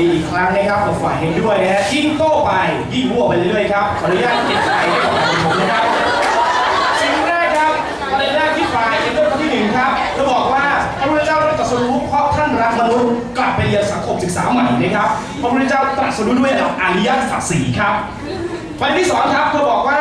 ดีอีกครั้งนะครับกับฝ่ายเห็นด้วยนะฮะยิ่งโต้ไปยิ่งรั่วไปเรื่อยๆครับขออนุญาตเก็บใจให้กับผมนะครับสิ่งแรกครับประเด็นแรกที่ฝ่ายเอ็นเดอร์ข้อที่หนึ่งครับจะบอกว่าพระพุทธเจ้าได้ตรัสรู้เพราะท่านรักมนุษย์กลับไปเรียนสังคมศึกษาใหม่นะครับพระพุทธเจ้าตรัสรู้ด้วยอริยสัจสี่ครับประเด็นที่สองครับเธอบอกว่า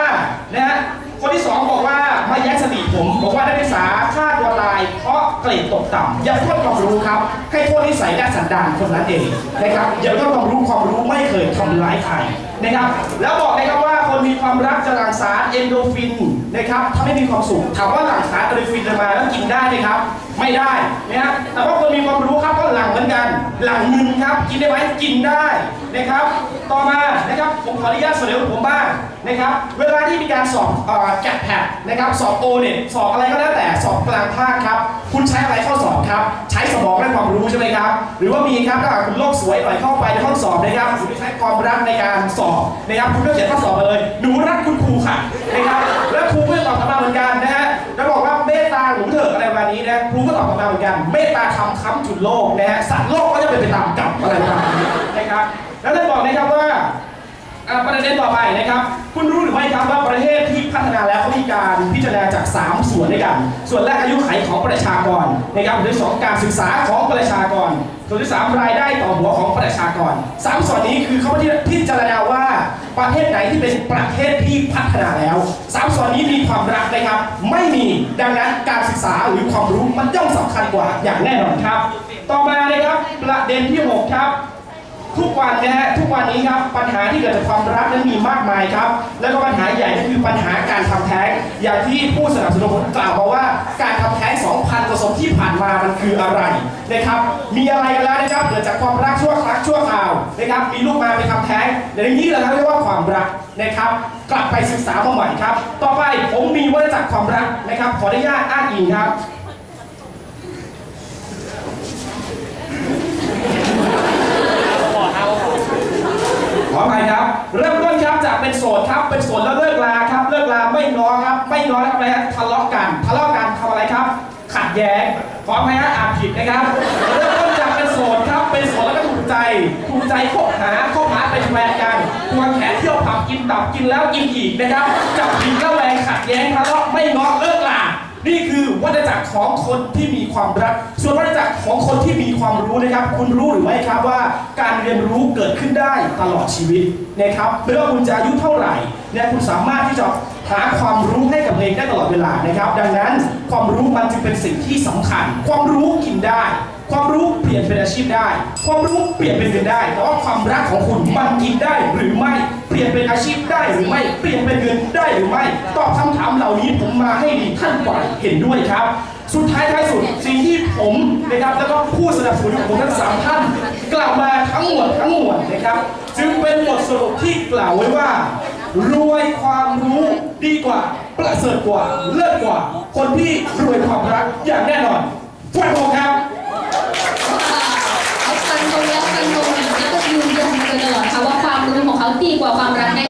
นะฮะ คนที่สองบอกว่ามาแย้สติผม บอกว่านักศึกษาฆ่าตัวตาย เพราะเกรดตกต่ำอย่าโทษความรู้ครับ ให้โทษนิสัยด้านสันดานคนนั้นเองนะครับอย่าโทษความรู้ความรู้ไม่เคยทำร้ายใครนะครับ แล้วบอกนะครับว่า คนมีความรักจะหลั่งสารเอนโดฟินนะครับทำให้มีความสุขถามว่าหลั่งสารเอนโดฟินมาแล้วกินได้ไหมครับ ไม่ได้นะฮะแต่ว่าคนมีความรู้ครับก็หลั่งเหมือนกันหลั่งมึนครับกินได้ไหมกินได้นะครับ ต่อมานะครับผมขออนุญาตเสนอผมบ้างนะครับ เวลาที่มีการสอบจัดแพ นะครับสอบโอเน็ตสอบอะไรก็แล้วแต่สอบกลางภาคครับ คุณใช้อะไรเข้าสอบครับ ใช้สมองและความรู้ใช่ไหมครับ หรือว่ามีครับถ้าหากคุณโลกสวยหน่อยเข้าไปในห้องสอบนะครับคุณใช้ความรักในการสอบนะครับคุณก็เขียนข้อสอบมาเลยหนูรักคุณครูค่ะนะครับแล้วครูก็ตอบกลับมาเหมือนกันนะฮะแล้วบอกว่าเมตตาหนูเถอะอะไรประมาณนี้นะครูก็ตอบกลับมาเหมือนกันเมตตาคำค้ำจุดโลกนะฮะสัตว์โลกก็จะเป็นไปตามกรรมอะไรประมาณนี้นะครับแล้วท่านบอกนะครับว่า อ่าประเด็นต่อไปนะครับ คุณรู้หรือไม่ครับว่าประเทศที่พัฒนาแล้วเขามีการพิจารณาจาก 3 ส่วนด้วยกัน ส่วนแรกอายุขัยของประชากรนะครับส่วนที่สองการศึกษาของประชากร ส่วนที่สามรายได้ต่อหัวของประชากรสามส่วนนี้คือเขาพิจารณาว่าประเทศไหนที่เป็นประเทศที่พัฒนาแล้วสามส่วนนี้มีความรักนะครับ ไม่มีดังนั้นการศึกษาหรือความรู้มันย่อมสำคัญกว่าอย่างแน่นอนครับ ต่อมานะครับประเด็นที่หกครับ ทุกวันนะฮะทุกวันนี้ครับปัญหาที่เกิดจากความรักนั้นมีมากมายครับ แล้วก็ปัญหาใหญ่ก็คือปัญหาการทำแท้งอย่างที่ผู้สนับสนุนกล่าวมาว่าการทำแท้ง2,000กว่าศพที่ผ่านมามันคืออะไรนะครับ มีอะไรกันแล้วนะครับเกิดจากความรักชั่วครั้งชั่วคราวนะครับ มีลูกมาไปทำแท้งอย่างนี้แหละครับเรียกว่าความรักนะครับ กลับไปศึกษามาใหม่ครับ ต่อไปผมมีวัฏจักรความรักนะครับขออนุญาตอ้างอิงครับ ขออภัยครับ เริ่มต้นครับจากเป็นโสดครับ เป็ นโสดแล้วเลิกลาครับ เลิกลาไม่ง้อครับ ไม่ง้อแล้วอะไรทะเลาะกันทะเลาะกันทำอะไรครับ ขัดแย้งขออภัยฮะอ่านผิดนะครับเริ่มต้นจากเป็นโสดครับ เป็นโสดแล้วก็ถูกใจถูกใจคบหาคบหาเป็นแฟนกันควงแขนเที่ยวผับกินตับกินแล้วกินอีกนะครับจับผิดระแหวงขัดแย้งทะเลาะไม่ง้อเลิกลา นี่คือวัฏจักรของคนที่มีความรัก ส่วนวัฏจักรของคนที่มีความรู้นะครับ คุณรู้หรือไม่ครับว่า การเรียนรู้เกิดขึ้นได้ตลอดชีวิตนะครับไม่ว่าคุณจะอายุเท่าไหร่เนี่ยคุณสามารถที่จะหาความรู้ให้กับเองได้ตลอดเวลานะครับ ดังนั้นความรู้มันจึงเป็นสิ่งที่สำคัญ ความรู้กินได้ ความรู้เปลี่ยนเป็นอาชีพได้ ความรู้เปลี่ยนเป็นเงินได้แต่ว่าความรักของคุณมันกินได้หรือไม่ ปลี่ยนเป็นอาชีพได้หรือไม่ เปลี่ยนเป็นเงินได้หรือไม่ ตอบคำถามเหล่านี้ผมมาให้ดีท่านฝ่ายเห็นด้วยครับ สุดท้ายท้ายสุดสิ่งที่ผมนะครับแล้วก็ผู้สนับสนุนของผมทั้งสามท่านกล่าวมาทั้งหมดทั้งมวลนะครับ จึงเป็นบทสรุปที่กล่าวไว้ว่ารวยความรู้ดีกว่า ประเสริฐกว่าเลิศกว่า คนที่รวยความรักอย่าง